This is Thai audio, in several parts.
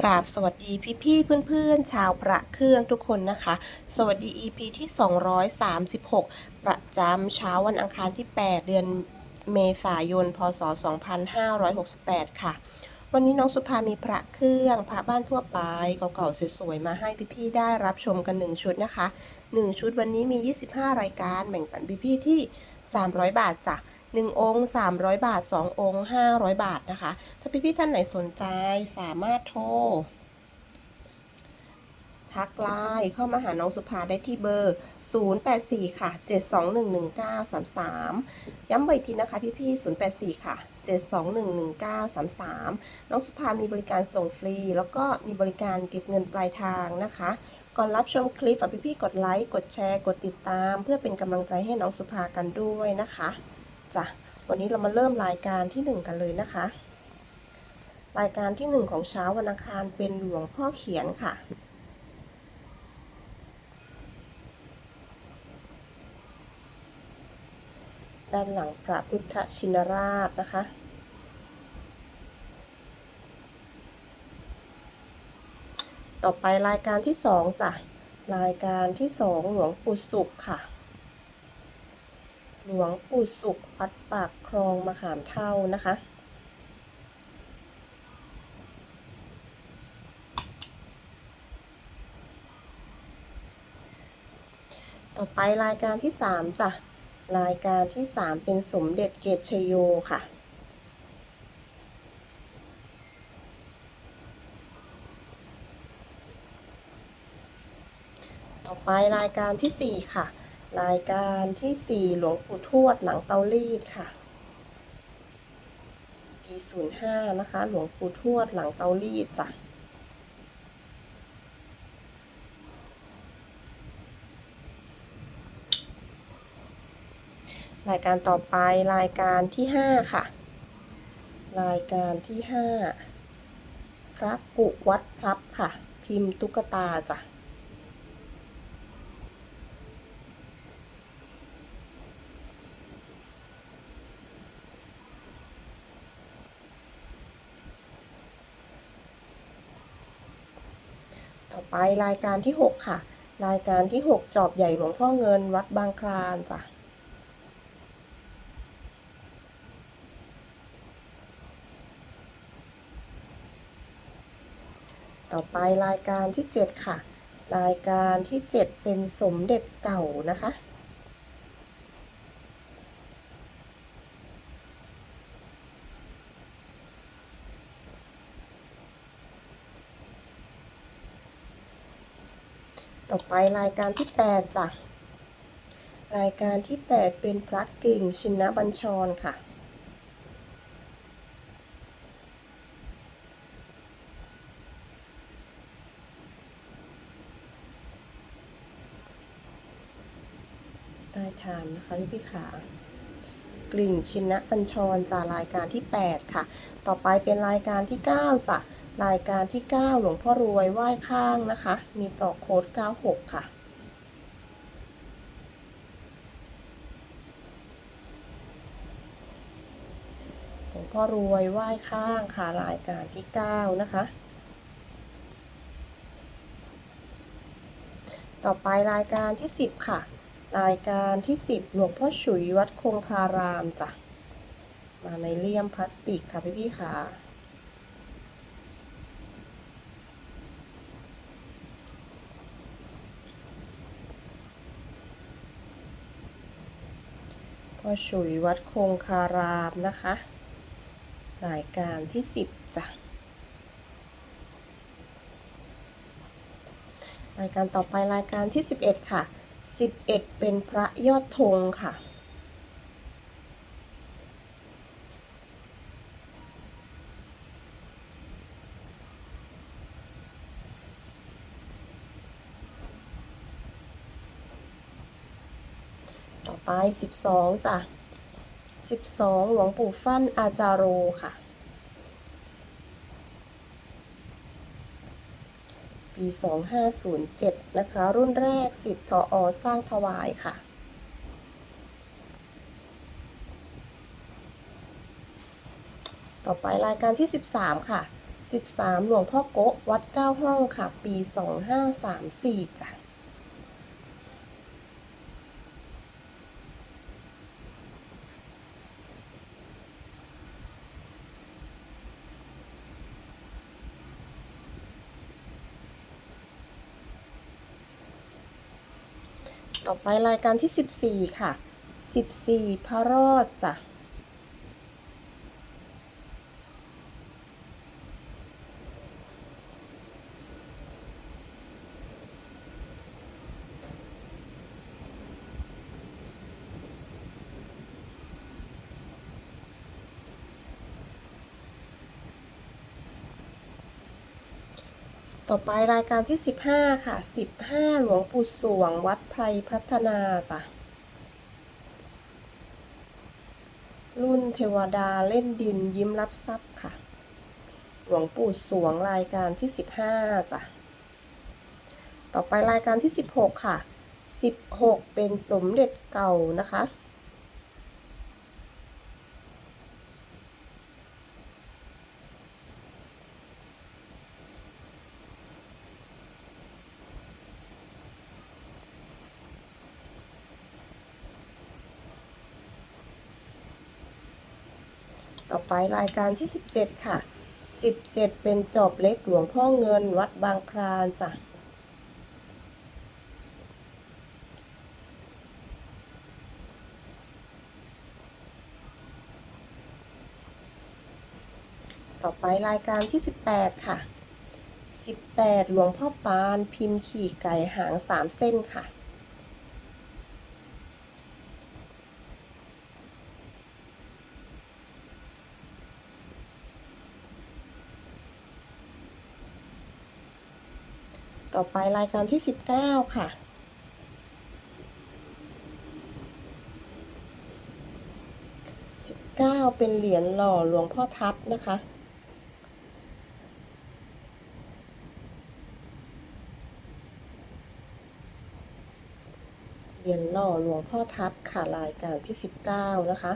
กราบสวัสดีพี่ๆเพื่อนๆ ชาวประเครื่องทุกคนนะคะ สวัสดี EP ที่ 236 ประจำเช้าวันอังคารที่ 8 เดือนเมษายน พศ 2568 ค่ะ วันนี้น้องสุภามีพระเครื่องพระบ้านทั่วไปเก่าๆสวยๆ มาให้พี่ๆ ได้รับชมกัน 1 ชุดนะคะ 1 ชุดวันนี้มี 25 รายการแบ่งปันพี่ๆ ที่ 300 บาทจ้ะ 1 องค์ 300 บาท 2 องค์ 500 บาทนะคะ ถ้าพี่ๆท่านไหนสนใจสามารถโทร ทักไลน์เข้ามาหาน้องสุภาได้ที่เบอร์ 084 ค่ะ 7211933 ย้ำเบอร์อีกทีนะคะพี่ๆ084 ค่ะ 7211933 น้องสุภามีบริการส่งฟรี แล้วก็มีบริการเก็บเงินปลายทางนะคะก่อนรับชมคลิปฝากพี่ๆกดไลค์ กดแชร์ กดติดตาม เพื่อเป็นกำลังใจให้น้องสุภากันด้วยนะคะ จ้ะวันนี้เรามาเริ่มรายการที่ 1 กันเลยนะคะ รายการที่ 1 ของเช้าวันอังคารเป็นหลวงพ่อเขียนค่ะ ด้านหลังพระพุทธชินราชนะคะต่อไปรายการที่สองจ้ะรายการที่สองหลวงปู่สุขค่ะ หลวงปู่สุขวัดปากคลองมะขามเท่านะคะ ต่อไปรายการที่สามจ้ะ รายการที่ 3 เป็นสมเด็จเกตชโยค่ะต่อไปรายการที่ 4 ค่ะ รายการที่ 4 หลวงปู่ทวดหลังเตารีดค่ะ ปี 05 นะคะ หลวงปู่ทวดหลังเตารีดจ้ะรายการต่อไปรายการที่ 5 ค่ะ รายการที่ 5 พระกุวัดพลับค่ะ พิมพ์ตุ๊กตาจ้ะ ต่อไปรายการที่ 6 ค่ะ รายการที่ 6 จอบใหญ่หลวงพ่อเงินวัดบางคลานจ้ะต่อไปรายการที่ 7 ค่ะ รายการที่ 7 เป็นสมเด็จเก่านะคะ ไปรายการที่ 8จ้ะรายการที่ 8 เป็นพระกิ่งชินบัญชรค่ะ ได้ทานนะคะพี่พี่ขากลิ่งชินบัญชรจากรายการที่ 8 ค่ะ ต่อไปเป็นรายการที่ 9จ้ะ รายการที่ 9 หลวงพ่อรวยไหว้ข้างนะคะ มีต่อโค้ด 96 ค่ะ หลวงพ่อรวยไหว้ข้างค่ะ รายการที่ 9 นะคะ ต่อไปรายการที่ 10 ค่ะ รายการที่ 10 หลวงพ่อฉุยวัดคงคารามจ้ะ มาในเลี่ยมพลาสติกค่ะพี่พี่ค่ะ พ่อฉุยวัดคงคารามนะคะรายการที่สิบจ้ะรายการต่อไปรายการที่สิบเอ็ดค่ะสิบเอ็ดเป็นพระยอดธงค่ะ ไป 12จ้ะ12 หลวงปู่ฟั่นอาจาโรค่ะ ปี 2507 นะคะ รุ่นแรกสิทธิ์ทออสร้างถวายค่ะต่อไปรายการที่ 13 ค่ะ 13 หลวงพ่อโกะวัดเก้าห้องค่ะ ปี 2534จ้ะ ต่อไปรายการที่ 14 ค่ะ 14 พระรอดจ้ะ ต่อไปรายการที่ 15 ค่ะ 15 หลวงปู่สวง วัดไพรพัฒนาจ้ะ รุ่นเทวดาเล่นดินยิ้มรับทรัพย์ค่ะ หลวงปู่สวงรายการที่ 15 จ้ะ ต่อไปรายการที่ 16 ค่ะ 16 เป็นสมเด็จเก่านะคะ ต่อไปรายการที่ 17 ค่ะ 17 เป็นจอบเล็กหลวงพ่อเงินวัดบางครานจ้ะต่อไปรายการที่ 18 ค่ะ 18 หลวงพ่อปานพิมพ์ขี่ไก่หาง 3 เส้นค่ะ ต่อไปรายการที่ 19 ค่ะ 19 เป็นเหรียญหล่อหลวงพ่อทัดนะคะ เหรียญหล่อหลวงพ่อทัดค่ะรายการที่ 19 นะคะ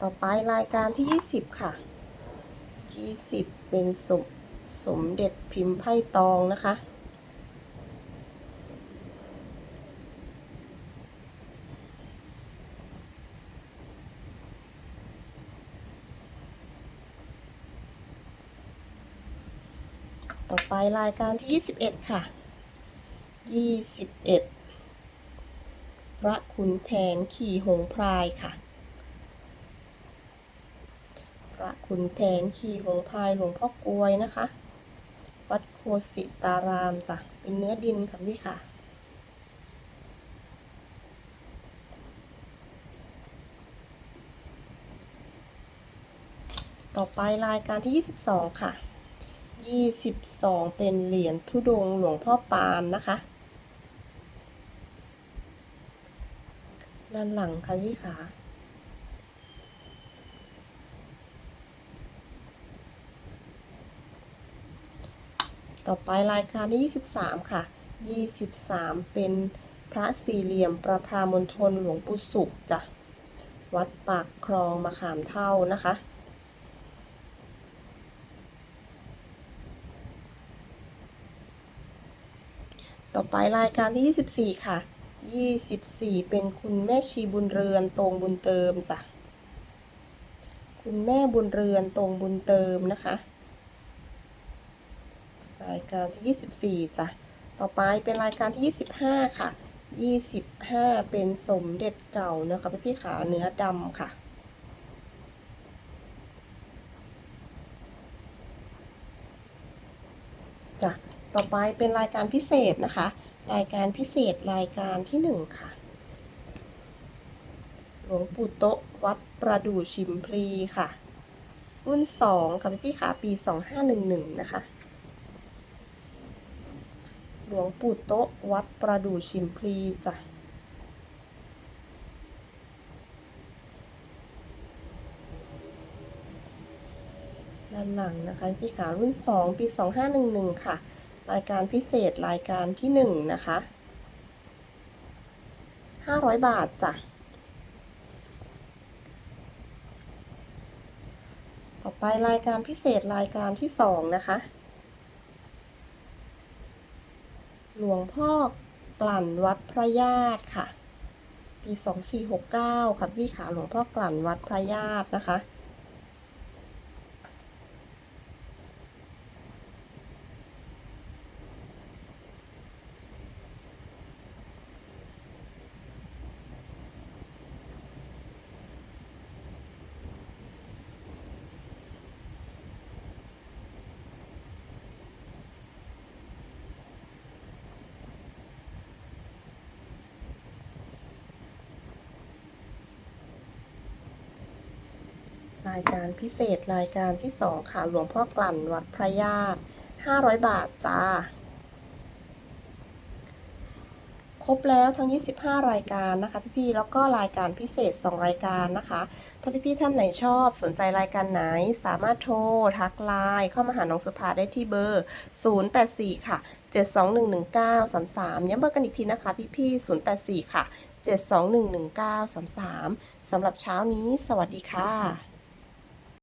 ต่อไปรายการที่ 20 ค่ะ 20 เป็นสม สมเด็จพิมพ์ไพ่ตองนะคะ ต่อไปรายการที่ 21 ค่ะ 21 พระขุนแผนขี่หงพรายค่ะพระขุนแผนขี่หงพรายหลวงพ่อกลวยนะคะ โคสิตารามจ้ะ เป็นเนื้อดินค่ะพี่ค่ะ ต่อไปรายการที่ 22 ค่ะ 22 เป็นเหรียญทุดงหลวงพ่อปานนะคะ ด้านหลังค่ะพี่ขา ต่อไปรายการที่ 23 ค่ะ 23 เป็นพระสี่เหลี่ยมประพามณฑลหลวงปู่สุขจ้ะ วัดปากคลองมะขามเท่านะคะ ต่อไปรายการที่ 24 ค่ะ 24 เป็นคุณแม่ชีบุญเรือนตรงบุญเติมจ้ะ คุณแม่บุญเรือนตรงบุญเติมนะคะ รายการที่ 24จ้ะต่อไปเป็นรายการที่ 25 ค่ะ 25 เป็นสมเด็จเก่านะคะพี่พี่ขาเนื้อดำค่ะจ้ะต่อไปเป็นรายการพิเศษนะคะ รายการพิเศษรายการที่ 1 ค่ะ หลวงปู่โตะวัดประดู่ชิมพลีค่ะ รุ่น 2 ค่ะพี่พี่ขาปี 2511 นะคะ หลวงปู่โตะวัดประดู่ชิมพลีจ้ะด้านหลังนะคะพี่ขารุ่น 2 ปี 2511 ค่ะ รายการพิเศษรายการที่ 1 นะคะ 500 บาทจ้ะ ต่อไปรายการพิเศษรายการที่สองนะคะ หลวงพ่อกลั่นวัดพระญาติค่ะ ปี 2469 ค่ะพี่ขาหลวงพ่อกลั่นวัดพระญาตินะคะ รายการพิเศษรายการที่สองค่ะหลวงพ่อกลั่นวัดพระญาติ500 บาทจ้า ครบแล้วทั้ง 25 รายการนะคะ พี่ๆแล้วก็รายการพิเศษ 2 รายการนะคะ ถ้าพี่ๆท่านไหนชอบสนใจรายการไหน สามารถโทร ทักไลน์เข้ามาหาน้องสุภาได้ที่เบอร์ 084 ค่ะ 7211933 ย้ำเบอร์กันอีกทีนะคะ พี่ๆ084 ค่ะ 7211933สำหรับเช้านี้ สวัสดีค่ะ